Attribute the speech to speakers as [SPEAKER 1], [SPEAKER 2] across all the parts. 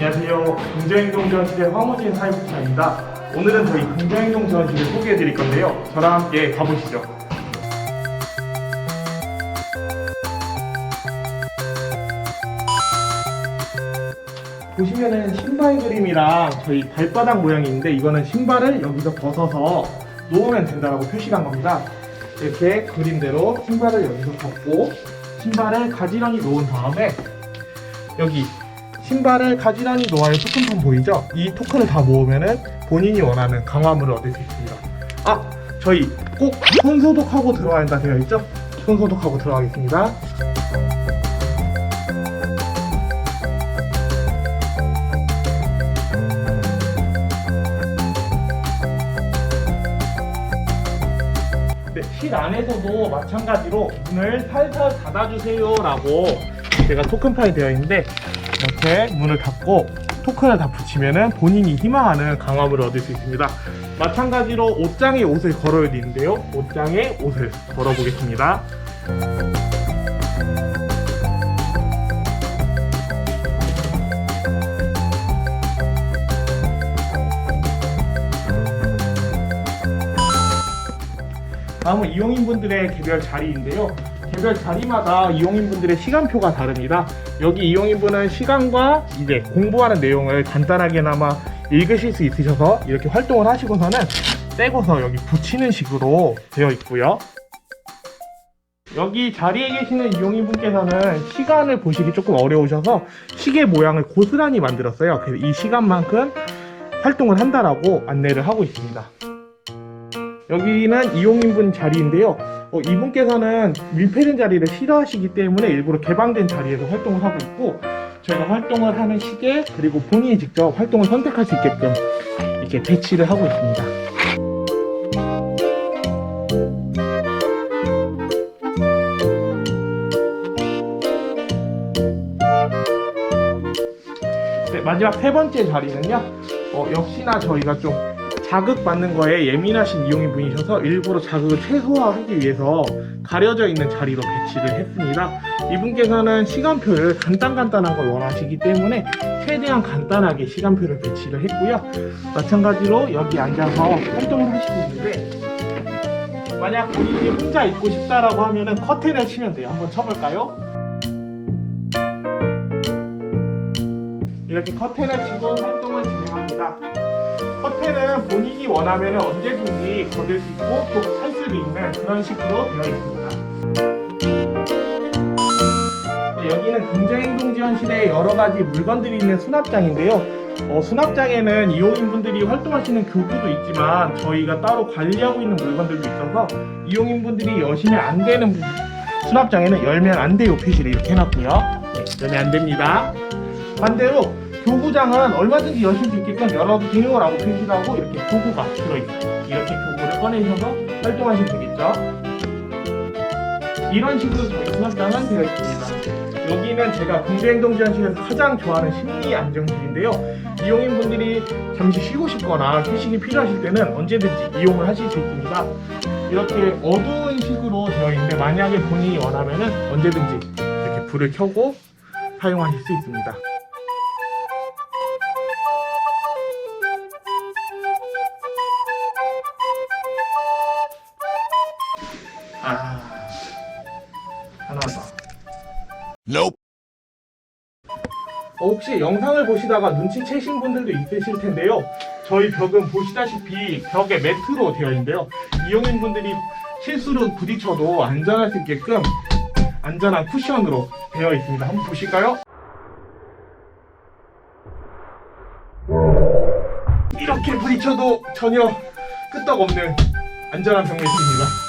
[SPEAKER 1] 안녕하세요. 긍정행동지원실의 황우진 사회복지사입니다. 오늘은 저희 긍정행동지원실을 소개해 드릴 건데요. 저랑 함께 가보시죠. 보시면은 신발 그림이랑 저희 발바닥 모양이 있는데 이거는 신발을 여기서 벗어서 놓으면 된다라고 표시한 겁니다. 이렇게 그림대로 신발을 여기서 벗고 신발을 가지런히 놓은 다음에 여기 신발을 가지런히 놓아야 토큰판 보이죠? 이 토큰을 다 모으면은 본인이 원하는 강화물을 얻을 수 있습니다. 아, 저희 꼭 손소독하고 들어와야 한다 되어 있죠? 손소독하고 들어가겠습니다. 네, 실 안에서도 마찬가지로 문을 살살 닫아주세요라고 제가 토큰판이 되어 있는데 이렇게 문을 닫고 토큰을 다 붙이면은 본인이 희망하는 강화물을 얻을 수 있습니다. 마찬가지로 옷장에 옷을 걸어야 되는데요. 옷장에 옷을 걸어보겠습니다. 다음은 이용인분들의 개별 자리인데요. 개별 자리마다 이용인분들의 시간표가 다릅니다. 여기 이용인분은 시간과 이제 공부하는 내용을 간단하게나마 읽으실 수 있으셔서 이렇게 활동을 하시고서는 떼고서 여기 붙이는 식으로 되어 있고요. 여기 자리에 계시는 이용인분께서는 시간을 보시기 조금 어려우셔서 시계 모양을 고스란히 만들었어요. 그래서 이 시간만큼 활동을 한다라고 안내를 하고 있습니다. 여기는 이용인분 자리인데요. 어, 이분께서는 밀폐된 자리를 싫어하시기 때문에 일부러 개방된 자리에서 활동을 하고 있고 저희가 활동을 하는 시계 그리고 본인이 직접 활동을 선택할 수 있게끔 이렇게 배치를 하고 있습니다. 네, 마지막 세 번째 자리는요. 어, 역시나 저희가 좀 자극받는 거에 예민하신 이용인 분이셔서 일부러 자극을 최소화하기 위해서 가려져 있는 자리로 배치를 했습니다. 이분께서는 시간표를 간단간단한 걸 원하시기 때문에 최대한 간단하게 시간표를 배치를 했고요. 마찬가지로 여기 앉아서 활동을 하시고 있는데 만약 본인이 혼자 있고 싶다라고 하면은 커튼을 치면 돼요. 한번 쳐볼까요? 이렇게 커튼을 치고 활동을 진행합니다. 커튼은 본인이 원하면 언제든지 건들 수 있고 또 살 수도 있는 그런 식으로 되어 있습니다. 네, 여기는 긍정행동지원실에 여러 가지 물건들이 있는 수납장인데요. 어, 수납장에는 이용인분들이 활동하시는 교구도 있지만 저희가 따로 관리하고 있는 물건들도 있어서 이용인분들이 여시면 안 되는 부- 수납장에는 열면 안 돼요 표시를 이렇게 해놨고요. 네, 열면 안 됩니다. 반대로 교구장은 얼마든지 여실 수 있게끔 열어도 돼요라고 표시를 하고 이렇게 교구가 들어있어요. 이렇게 교구를 꺼내셔서 활동하시면 되겠죠. 이런 식으로 저희 수납장은 되어 있습니다. 여기는 제가 군대행동지원실에서 가장 좋아하는 심리 안정실인데요. 이용인분들이 잠시 쉬고 싶거나 휴식이 필요하실 때는 언제든지 이용을 하실 수 있습니다. 이렇게 어두운 식으로 되어 있는데 만약에 본인이 원하면은 언제든지 이렇게 불을 켜고 사용하실 수 있습니다. 아 하나 더.
[SPEAKER 2] Nope.
[SPEAKER 1] 어, 혹시 영상을 보시다가 눈치채신 분들도 있으실 텐데요. 저희 벽은 보시다시피 벽에 매트로 되어 있는데요. 이용인 분들이 실수로 부딪혀도 안전할 수 있게끔 안전한 쿠션으로 되어 있습니다. 한번 보실까요? 이렇게 부딪혀도 전혀 끄떡없는 안전한 벽 매트입니다.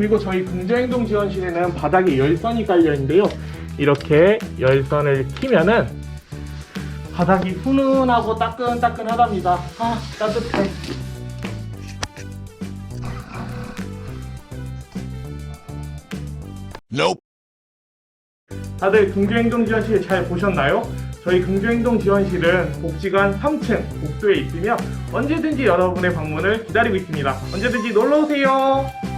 [SPEAKER 1] 그리고 저희 긍정행동 지원실에는 바닥에 열선이 깔려 있는데요. 이렇게 열선을 키면은 바닥이 훈훈하고 따끈따끈하답니다. 아 따뜻해.
[SPEAKER 2] Nope.
[SPEAKER 1] 다들 긍정행동 지원실 잘 보셨나요? 저희 긍정행동 지원실은 복지관 3층 복도에 있으며 언제든지 여러분의 방문을 기다리고 있습니다. 언제든지 놀러 오세요.